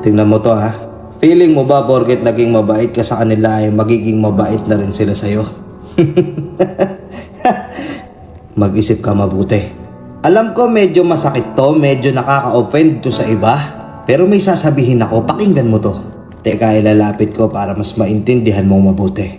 Tingnan mo to ha. Feeling mo ba porket naging mabait ka sa kanila ay magiging mabait na rin sila sa'yo? Mag-isip ka mabuti. Alam ko medyo masakit to, medyo nakaka-offend to sa iba. Pero may sasabihin ako, pakinggan mo to. Teka, ilalapit ko para mas maintindihan mong mabuti.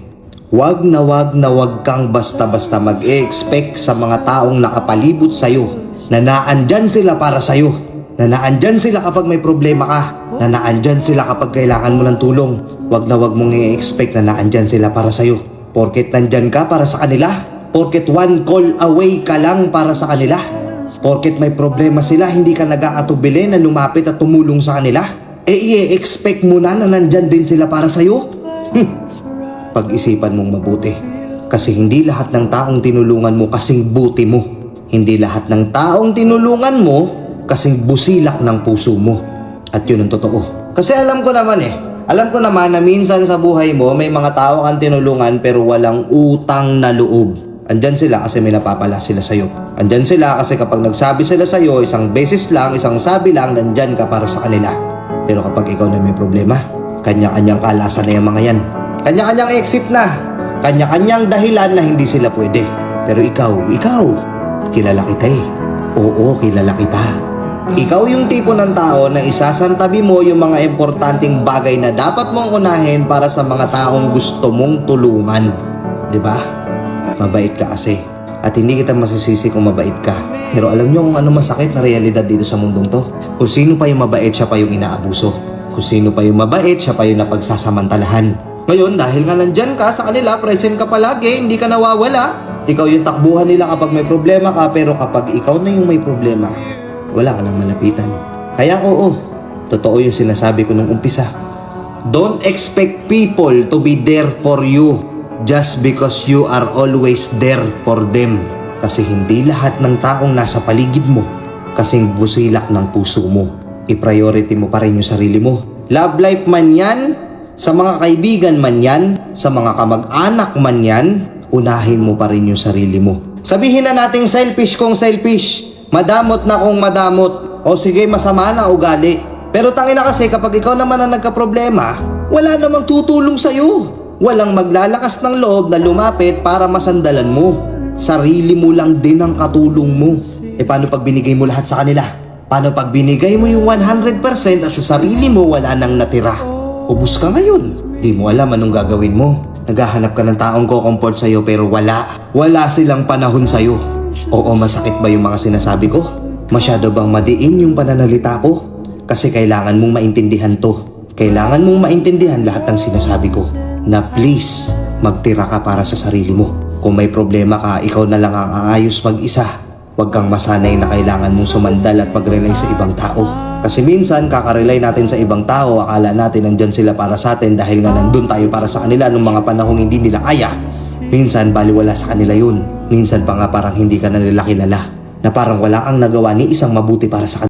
Huwag na wag na wag kang basta-basta mag-expect sa mga taong nakapalibot sa'yo na naandyan sila para sa'yo. Na naandyan sila kapag may problema ka. Na naandyan sila kapag kailangan mo ng tulong. Huwag na wag mong i-expect na naandyan sila para sa'yo. Porket nandyan ka para sa kanila. Porket one call away ka lang para sa kanila. Porket may problema sila, hindi ka nag-aatubili na lumapit at tumulong sa kanila. Eh, i-expect mo na na nandyan din sila para sa'yo? Hmm. Pag-isipan mong mabuti. Kasi hindi lahat ng taong tinulungan mo kasing buti mo. Hindi lahat ng taong tinulungan mo kasing busilak ng puso mo. At yun ang totoo. Kasi alam ko naman eh. Alam ko naman na minsan sa buhay mo may mga tao kang tinulungan pero walang utang na loob. Andyan sila kasi may napapala sila sa'yo. Andyan sila kasi kapag nagsabi sila sa'yo, isang beses lang, isang sabi lang, nandyan ka para sa kanila. Pero kapag ikaw na may problema, kanya-kanyang kalasan na yung mga yan. Kanya-kanyang exit na. Kanya-kanyang dahilan na hindi sila pwede. Pero ikaw, ikaw, kilala kita eh. Oo, kilala kita. Ikaw yung tipo ng tao na isasantabi mo yung mga importanteng bagay na dapat mong unahin para sa mga taong gusto mong tulungan. ba? Mabait ka kasi. At hindi kita masisisi kung mabait ka. Pero alam nyo kung ano masakit na realidad dito sa mundong to? Kung sino pa yung mabait, siya pa yung inaabuso. Kung sino pa yung mabait, siya pa yung napagsasamantalahan. Ngayon, dahil nga nandyan ka sa kanila, present ka palagi, hindi ka nawawala. Ikaw yung takbuhan nila kapag may problema ka, pero kapag ikaw na yung may problema, wala ka nang malapitan. Kaya oo, totoo yung sinasabi ko nung umpisa. Don't expect people to be there for you just because you are always there for them. Kasi hindi lahat ng taong nasa paligid mo kasing busilak ng puso mo. I-priority mo pa rin yung sarili mo. Love life man yan, sa mga kaibigan man yan, sa mga kamag-anak man yan, unahin mo pa rin yung sarili mo. Sabihin na nating selfish kung selfish, madamot na kung madamot, o sige masama na ugali. Pero tangina kasi kapag ikaw naman ang nagka-problema, wala namang tutulong sa'yo. Walang maglalakas ng loob na lumapit para masandalan mo. Sarili mo lang din ang katulong mo. E paano pag binigay mo lahat sa kanila? Paano pag binigay mo yung 100% at sa sarili mo wala nang natira? Ubus ka ngayon. Di mo alam anong gagawin mo. Naghahanap ka ng taong ko-comfort sa'yo pero wala. Wala silang panahon sa'yo. Oo, masakit ba yung mga sinasabi ko? Masyado bang madiin yung pananalita ko? Kasi kailangan mong maintindihan to. Kailangan mong maintindihan lahat ng sinasabi ko. Na please, magtira ka para sa sarili mo. Kung may problema ka, ikaw na lang ang aayos mag-isa. Huwag kang masanay na kailangan mong sumandal at mag-rely sa ibang tao. Kasi minsan, kakarelay natin sa ibang tao, akala natin nandyan sila para sa atin dahil nga nandun tayo para sa kanila nung mga panahong hindi nila kaya. Minsan, baliwala sa kanila yun. Minsan pa nga parang hindi ka na nila kilala. Na parang wala ang nagawa ni isang mabuti para sa kanila.